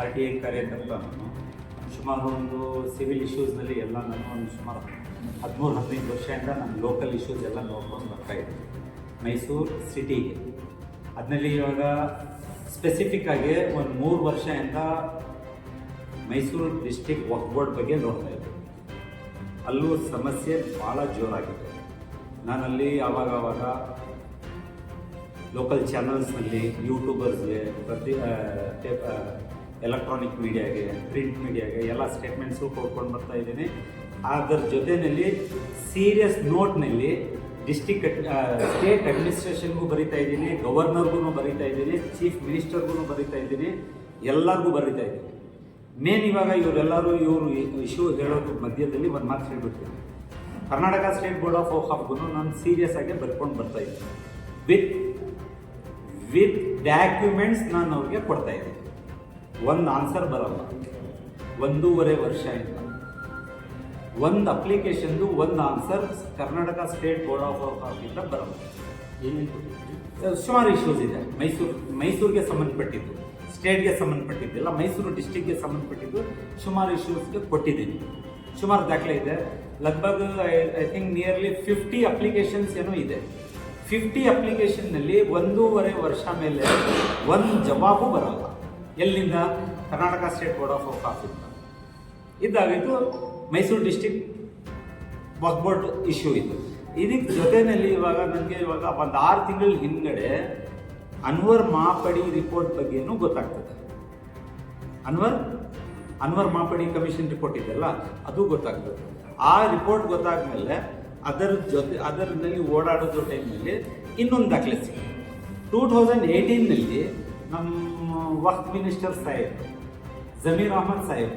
R T I ಕಾರ್ಯಕರ್ತ ಸುಮಾರು ಒಂದು ಸಿವಿಲ್ ಇಶ್ಯೂಸ್ನಲ್ಲಿ ಎಲ್ಲ ನಾನು ಒಂದು ಸುಮಾರು ಹದಿಮೂರು, ಹದಿನೈದು ವರ್ಷದಿಂದ ನಾನು ಲೋಕಲ್ ಇಶ್ಯೂಸ್ ಎಲ್ಲ ನೋಡ್ಕೊಂಡು ಬರ್ತಾ ಇದ್ದೆ ಮೈಸೂರು ಸಿಟಿಗೆ ಅದರಲ್ಲಿ ಇವಾಗ ಸ್ಪೆಸಿಫಿಕ್ ಆಗಿ ಒಂದು ಮೂರು ವರ್ಷದಿಂದ ಮೈಸೂರು ಡಿಸ್ಟಿಕ್ ವಕ್ ಬೋರ್ಡ್ ಬಗ್ಗೆ ನೋಡ್ತಾ ಇದ್ದೆ ಅಲ್ಲೂ ಸಮಸ್ಯೆ ಭಾಳ ಜೋರಾಗಿದೆ. ನಾನಲ್ಲಿ ಆವಾಗ ಆವಾಗ ಲೋಕಲ್ ಚಾನಲ್ಸ್ನಲ್ಲಿ ಯೂಟ್ಯೂಬರ್ಸ್ಗೆ ಪ್ರತಿ ಎಲೆಕ್ಟ್ರಾನಿಕ್ ಮೀಡಿಯಾಗೆ ಪ್ರಿಂಟ್ ಮೀಡಿಯಾಗೆ ಎಲ್ಲ ಸ್ಟೇಟ್ಮೆಂಟ್ಸು ಕೊಡ್ಕೊಂಡು ಬರ್ತಾ ಇದ್ದೀನಿ. ಅದರ ಜೊತೆಯಲ್ಲಿ ಸೀರಿಯಸ್ ನೋಟ್ನಲ್ಲಿ ಡಿಸ್ಟಿಕ್ ಸ್ಟೇಟ್ ಅಡ್ಮಿನಿಸ್ಟ್ರೇಷನ್ಗೂ ಬರಿತಾ ಇದ್ದೀನಿ ಗವರ್ನರ್ಗೂ ಬರಿತಾ ಇದ್ದೀನಿ ಚೀಫ್ ಮಿನಿಸ್ಟರ್ಗೂ ಬರಿತಾ ಇದ್ದೀನಿ, ಎಲ್ಲರಿಗೂ ಬರಿತಾ ಇದ್ದೀನಿ. ಮೇನ್ ಇವಾಗ ಇವರೆಲ್ಲರೂ ಇವರು ಇಶ್ಯೂ ಹೇಳೋದು ಮಧ್ಯದಲ್ಲಿ ಒಂದು ಮಾತು ಹೇಳ್ಬಿಡ್ತೀನಿ. ಕರ್ನಾಟಕ ಸ್ಟೇಟ್ ಬೋರ್ಡ್ ಆಫ್ ಹಾಫ್ಗೂ ನಾನು ಸೀರಿಯಸ್ ಆಗಿ ಬರ್ಕೊಂಡು ಬರ್ತಾ ಇದ್ದೀನಿ. ವಿತ್ ವಿತ್ ಡಾಕ್ಯುಮೆಂಟ್ಸ್ ನಾನು ಅವ್ರಿಗೆ ಕೊಡ್ತಾ ಇದ್ದೀನಿ. ಒಂದು ಆನ್ಸರ್ ಬರಲ್ಲ. ಒಂದೂವರೆ ವರ್ಷ ಇಂದ ಒಂದು ಅಪ್ಲಿಕೇಶನ್ದು ಒಂದು answer Karnataka state board of ಇಂದ ಬರಲ್ಲ. ಸುಮಾರು ಇಶ್ಯೂಸ್ ಇದೆ. ಮೈಸೂರು, ಮೈಸೂರಿಗೆ ಸಂಬಂಧಪಟ್ಟಿದ್ದು ಸ್ಟೇಟ್ಗೆ ಸಂಬಂಧಪಟ್ಟಿದ್ದಿಲ್ಲ ಮೈಸೂರು ಡಿಸ್ಟಿಕ್ಗೆ ಸಂಬಂಧಪಟ್ಟಿದ್ದು ಸುಮಾರು ಇಶ್ಯೂಸ್ಗೆ ಕೊಟ್ಟಿದ್ದೀನಿ. ಸುಮಾರು ದಾಖಲೆ ಇದೆ. ಲಗ್ಭಗ್, I think nearly fifty applications ಏನೋ ಇದೆ. ಫಿಫ್ಟಿ ಅಪ್ಲಿಕೇಶನ್ನಲ್ಲಿ ಒಂದೂವರೆ ವರ್ಷ ಮೇಲೆ ಒಂದು ಜವಾಬು ಬರಲ್ಲ. ಎಲ್ಲಿಂದ? ಕರ್ನಾಟಕ ಸ್ಟೇಟ್ ಬೋರ್ಡ್ ಆಫ್ ಕಾಫಿಂದ ಇದ್ದಾಗ ಇದು Mysuru district bus board issue ಇತ್ತು ಇದಕ್ಕೆ ಜೊತೆಯಲ್ಲಿ ಇವಾಗ ನನಗೆ ಇವಾಗ ಒಂದು ಆರು ತಿಂಗಳ ಹಿಂದ್ಗಡೆ ಅನ್ವರ್ ಮಾಪಡಿ ರಿಪೋರ್ಟ್ ಬಗ್ಗೆನೂ ಗೊತ್ತಾಗ್ತದೆ. ಅನ್ವರ್? ಅನ್ವರ್ ಮಾಪಡಿ ಕಮಿಷನ್ ರಿಪೋರ್ಟ್ ಇದೆಲ್ಲ ಅದು ಗೊತ್ತಾಗ್ತದೆ. ಆ ರಿಪೋರ್ಟ್ ಗೊತ್ತಾದ್ಮೇಲೆ ಅದರ ಜೊತೆ, ಅದರಲ್ಲಿ ಓಡಾಡೋದು ಟೈಮ್ನಲ್ಲಿ ಇನ್ನೊಂದು ದಾಖಲೆ ಸಿಕ್ಕಿದೆ ಟೂ ತೌಸಂಡ್ ಏಯ್ಟೀನ್ನಲ್ಲಿ ನಮ್ಮ ವಕ್ಫ್ ಮಿನಿಸ್ಟರ್ ಸಾಹೇಬ್, ಜಮೀರ್ ಅಹಮದ್ ಸಾಹೇಬ್,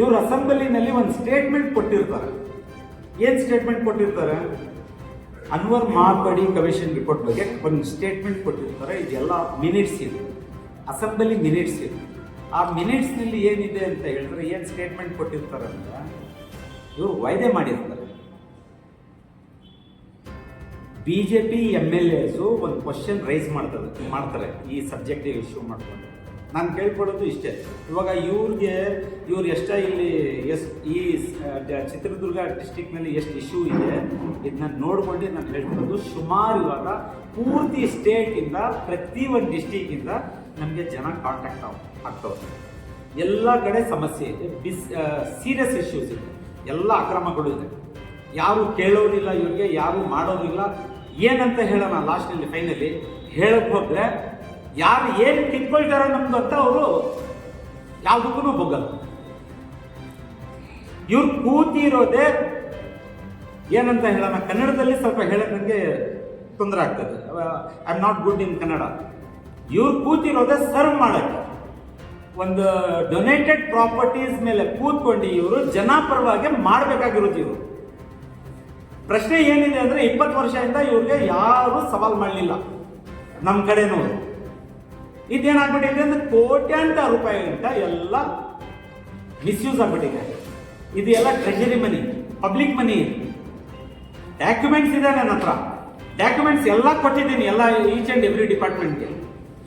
ಇವರು ಅಸೆಂಬ್ಲಿನಲ್ಲಿ ಒಂದು ಸ್ಟೇಟ್ಮೆಂಟ್ ಕೊಟ್ಟಿರ್ತಾರೆ. ಏನು ಸ್ಟೇಟ್ಮೆಂಟ್ ಕೊಟ್ಟಿರ್ತಾರೆ? ಅನ್ವರ್ ಮಾರ್ಪಾಡಿ ಕಮಿಷನ್ ರಿಪೋರ್ಟ್ ಬಗ್ಗೆ ಒಂದು ಸ್ಟೇಟ್ಮೆಂಟ್ ಕೊಟ್ಟಿರ್ತಾರೆ. ಇದೆಲ್ಲ ಮಿನಿಟ್ಸ್ ಇದೆ. ಅಸೆಂಬ್ಲಿ ಮಿನಿಟ್ಸ್ ಇದೆ. ಆ ಮಿನಿಟ್ಸ್ನಲ್ಲಿ ಏನಿದೆ ಅಂತ ಹೇಳಿದ್ರೆ ಏನು ಸ್ಟೇಟ್ಮೆಂಟ್ ಕೊಟ್ಟಿರ್ತಾರೆ ಅಂದ್ರೆ ಇವರು ವಾಯ್ದೆ ಮಾಡಿರ್ತಾರೆ. B J P M L S ಒಂದು ಕ್ವಶನ್ ರೈಸ್ ಮಾಡ್ತಾರೆ ಮಾಡ್ತಾರೆ ಈ ಸಬ್ಜೆಕ್ಟಿವ್ ಇಶ್ಯೂ ಮಾಡ್ಕೊಂಡು. ನಾನು ಕೇಳ್ಕೊಳ್ಳೋದು ಇಷ್ಟೇ. ಇವಾಗ ಇವ್ರಿಗೆ, ಇವ್ರು ಎಷ್ಟೇ ಇಲ್ಲಿ ಎಸ್, ಈ ಚಿತ್ರದುರ್ಗ ಡಿಸ್ಟಿಕ್ನಲ್ಲಿ ಎಷ್ಟು ಇಶ್ಯೂ ಇದೆ ಇದನ್ನ ನೋಡ್ಕೊಂಡು ನಾನು ಹೇಳ್ಕೊಳ್ಳೋದು, ಸುಮಾರು ಇವಾಗ ಪೂರ್ತಿ ಸ್ಟೇಟಿಂದ ಪ್ರತಿ ಒಂದು ಡಿಸ್ಟಿಕ್ಕಿಂದ ನಮಗೆ ಜನ ಕಾಂಟ್ಯಾಕ್ಟ್ ಆಗ್ತವೆ. ಎಲ್ಲ ಕಡೆ ಸಮಸ್ಯೆ ಇದೆ, ಬಿಸ್ ಸೀರಿಯಸ್ ಇಶ್ಯೂಸ್ ಇದೆ. ಎಲ್ಲ ಅಕ್ರಮಗಳು ಇದೆ. ಯಾರು ಕೇಳೋರಿಲ್ಲ ಇವ್ರಿಗೆ, ಯಾರು ಮಾಡೋದಿಲ್ಲ. ಏನಂತ ಹೇಳೋಣ ಲಾಸ್ಟಲ್ಲಿ ಫೈನಲಿ ಹೇಳಕ್ ಹೋದ್ರೆ, ಯಾರು ಏನು ತಿಳ್ಕೊಳ್ತಾರೋ ನಮ್ದು ಅಂತ ಅವರು? ಯಾವುದಕ್ಕೂ ಬಗ್ಗಲ್ಲ. ಇವ್ರು ಕೂತಿರೋದೇ ಏನಂತ ಹೇಳೋಣ? ಕನ್ನಡದಲ್ಲಿ ಸ್ವಲ್ಪ ಹೇಳಕ್ಕೆ ನನಗೆ ತೊಂದರೆ ಆಗ್ತದೆ. I am not good in Kannada ಇವ್ರು ಕೂತಿರೋದೇ ಸರ್ವ್ ಮಾಡಕ್ಕೆ. ಒಂದು ಡೊನೇಟೆಡ್ ಪ್ರಾಪರ್ಟೀಸ್ ಮೇಲೆ ಕೂತ್ಕೊಂಡು ಇವರು ಜನಪರವಾಗಿ ಮಾಡಬೇಕಾಗಿರೋದು ಇವರು. ಪ್ರಶ್ನೆ ಏನಿದೆ ಅಂದ್ರೆ ಇಪ್ಪತ್ತು ವರ್ಷದಿಂದ ಇವ್ರಿಗೆ ಯಾರು ಸವಾಲು ಮಾಡಲಿಲ್ಲ. ನಮ್ಮ ಕಡೆನೂ ಇದೇನಾಗ್ಬಿಟ್ಟಿದೆ ಅಂದ್ರೆ ಕೋಟ್ಯಾಂತರ ರೂಪಾಯಿಗಿಂತ ಎಲ್ಲ ಮಿಸ್ಯೂಸ್ ಆಗ್ಬಿಟ್ಟಿದೆ. ಇದು ಎಲ್ಲ treasury money, public money. Documents ಇದೆ ನನ್ನ ಹತ್ರ. ಡಾಕ್ಯುಮೆಂಟ್ಸ್ ಎಲ್ಲ ಕೊಟ್ಟಿದ್ದೀನಿ, ಎಲ್ಲ ಈಚ್ ಅಂಡ್ ಎವ್ರಿ ಡಿಪಾರ್ಟ್ಮೆಂಟ್ಗೆ.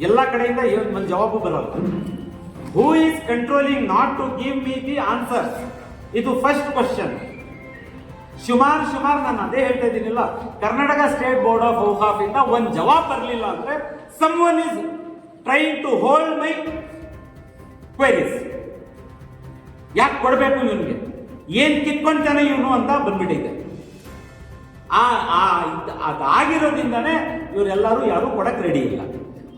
ಎಲ್ಲ ಕಡೆಯಿಂದ ಒಂದು ಜವಾಬು ಬರಲ್ಲ. Who is controlling not to give me the answer ಇದು ಫಸ್ಟ್ ಕ್ವಶನ್ ಸುಮಾರು ಸುಮಾರು ನಾನು ಅದೇ ಹೇಳ್ತಾ ಇದ್ದೀನಿಲ್ಲ, ಕರ್ನಾಟಕ ಸ್ಟೇಟ್ ಬೋರ್ಡ್ ಆಫ್ ಔಕಾಫ್ ಇಂದ ಒಂದು ಜವಾಬ್ ಬರಲಿಲ್ಲ ಅಂದ್ರೆ someone is trying to hold my queries ಯಾಕೆ ಕೊಡಬೇಕು ಇವನಿಗೆ ಏನ್ ಕಿತ್ಕೊಂತಾನೆ ಇವನು ಅಂತ ಬಂದ್ಬಿಟ್ಟಿದೆ ಅದಾಗಿರೋದ್ರಿಂದಾನೇ ಇವರೆಲ್ಲರೂ ಯಾರು ಕೊಡಕ್ ರೆಡಿ ಇಲ್ಲ.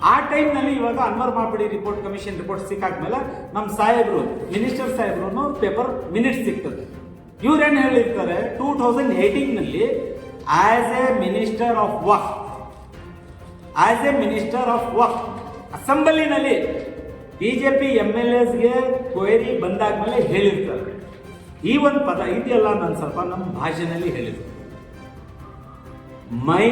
ಆ ಟೈಮ್ನಲ್ಲಿ ಇವಾಗ Anwar Manippady report commission report ಸಿಕ್ಕಾದ್ಮೇಲೆ ನಮ್ಮ ಸಾಹೇಬ್ರು ಮಿನಿಸ್ಟರ್ ಸಾಹೇಬ್ರು ಪೇಪರ್ ಮಿನಿಟ್ಸ್ ಸಿಗ್ತದೆ ಇವ್ರೇನು ಹೇಳಿರ್ತಾರೆ two thousand ಏಯ್ಟೀನ್ನಲ್ಲಿ as A minister of Waqf as A minister of ವಕ್ ಅಸೆಂಬ್ಲಿನಲ್ಲಿ ಬಿಜೆಪಿ ಎಮ್ ಎಲ್ ಎಸ್ಗೆ ಕ್ವೈರಿ ಬಂದಾದ್ಮೇಲೆ ಹೇಳಿರ್ತಾರೆ ಈ ಒಂದು ಪದ ಇದೆಯಲ್ಲ ನಾನು ಸ್ವಲ್ಪ ನಮ್ಮ ಭಾಷೆನಲ್ಲಿ ಹೇಳಿದ್ರು मैं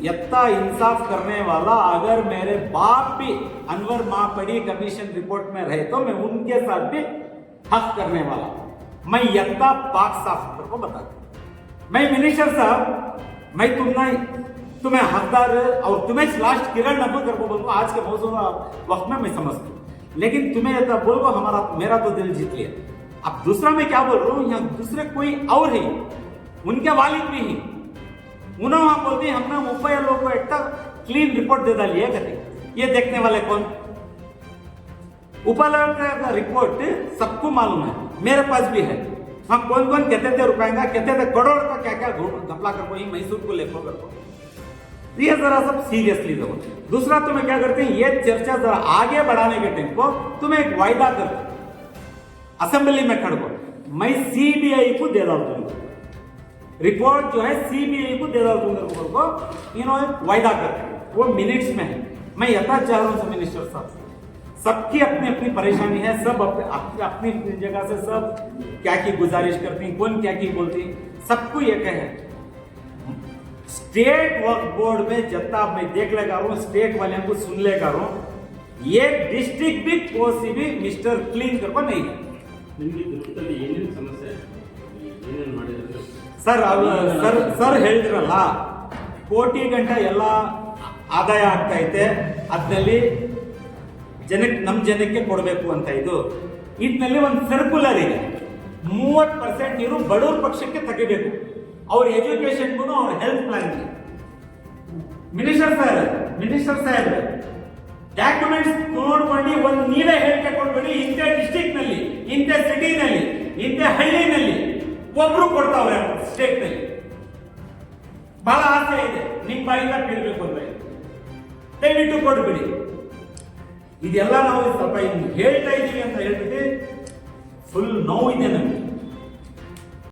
यत्ता इंसाफ करने वाला अगर मेरे बाप भी अनवर मापड़ी कमीशन रिपोर्ट में रहे तो मैं उनके साथ भी हक करने वाला मैं यत्ता पाक साफ़ को बता दूँ। मैं मिनिस्टर साहब, मैं तुम्हें तुम्हें हकदार और तुम्हें लास्ट किरण नबू कर को बोलूँ, आज के मौजूद वक्त में मैं समझता हूँ। लेकिन तुम्हें ऐसा बोलो, हमारा, मेरा तो दिल जीत लिया। अब दूसरा मैं क्या बोल रहा हूँ, यहाँ दूसरे कोई और है, उनके वालिद भी हैं। उन्होंने वहाँ बोलते हमने मुंबई लोग को एक क्लीन रिपोर्ट दे डाली है, कहते ये देखने वाले कौन? का रिपोर्ट सबको मालूम है। मेरे पास भी है। हम कौन कौन कहते थे रुपएगा कहते थे करोड़ का क्या क्या घपला कर कोई मैसूर को लेको कर को ये जरा सब सीरियसली लो दूसरा तुम्हें क्या करते हैं, ये चर्चा जरा आगे बढ़ाने के टाइम को तुम्हें एक वायदा कर असेंबली में खड़ को मैं सीबीआई को दे डाल दूँगा। रिपोर्ट जो है सीबीआई को दे डाल दूँगा को। इन्होंने वायदा कर वो मिनट्स में है। मैं यथा चाह रहा हूँ मिनिस्टर साहब सबकी अपनी अपनी परेशानी है सब अप, अप, अपनी अपनी जगह से सब क्या की गुजारिश करती हैं कौन क्या की बोलती हैं। सबको ये कहे स्टेट वर्क बोर्ड में जत्ता मैं देख लेगा हूँ स्टेट वाले को सुन लेगा हूँ ये डिस्ट्रिक्ट भी कोसी भी मिस्टर क्लीन करको नहीं है ನಿಮಗೆ ದುರ್ಗದಲ್ಲಿ ಏನೇನು ಸಮಸ್ಯೆ ಏನೇನು ಮಾಡಿದ್ರೆ ಸರ್ ಅವ್ ಸರ್ ಸರ್ ಹೇಳಿದ್ರಲ್ಲ ಕೋಟಿ ಗಂಟ ಎಲ್ಲ ಆದಾಯ ಆಗ್ತಾ ಐತೆ ಅದ್ರಲ್ಲಿ ಜನಕ್ಕೆ ನಮ್ಮ ಜನಕ್ಕೆ ಕೊಡಬೇಕು ಅಂತ ಇದು. ಇದ್ನಲ್ಲಿ ಒಂದು ಸರ್ಕ್ಯುಲರ್ ಇದೆ. ಮೂವತ್ತು ಪರ್ಸೆಂಟ್ ನೀರು ಬಡವ್ರ ಪಕ್ಷಕ್ಕೆ ತೆಗಿಬೇಕು. ಅವ್ರ ಎಜುಕೇಶನ್ಗೂ ಅವ್ರ ಹೆಲ್ತ್ ಪ್ಲಾನ್ಗೆ ಮಿನಿಸ್ಟರ್ ಸರ್ ಮಿನಿಸ್ಟರ್ ಸಾಹೇಬ್ ಡಾಕ್ಯುಮೆಂಟ್ಸ್ ನೋಡ್ಕೊಂಡು ಒಂದು ನೀವೇ ಹೇಳಿಕೆ ಕೊಡ್ಬೇಡಿ. ಇಂಥ ಡಿಸ್ಟಿಕ್ನಲ್ಲಿ ಇಂಥ ಸಿಟಿನಲ್ಲಿ ಇಂಥ ಹಳ್ಳಿನಲ್ಲಿ ಒಬ್ರು ಕೊಡ್ತಾವ್ರೆ ಸ್ಟೇಟ್ನಲ್ಲಿ. ಬಹಳ ಆಸೆ ಇದೆ. ನಿಮ್ಮ ಬಾಯಿಂದ ಕೇಳಬೇಕು ಅಂದ್ರೆ ದಯವಿಟ್ಟು ಕೊಟ್ಬಿಡಿ ಇದೆಲ್ಲ ನಾವು ಸ್ವಲ್ಪ ಹಿಂಗ್ ಹೇಳ್ತಾ ಇದ್ದೀವಿ ಅಂತ ಹೇಳ್ಬಿಟ್ಟು ಫುಲ್ ನೋವು ಇದೆ ನಮ್ಗೆ.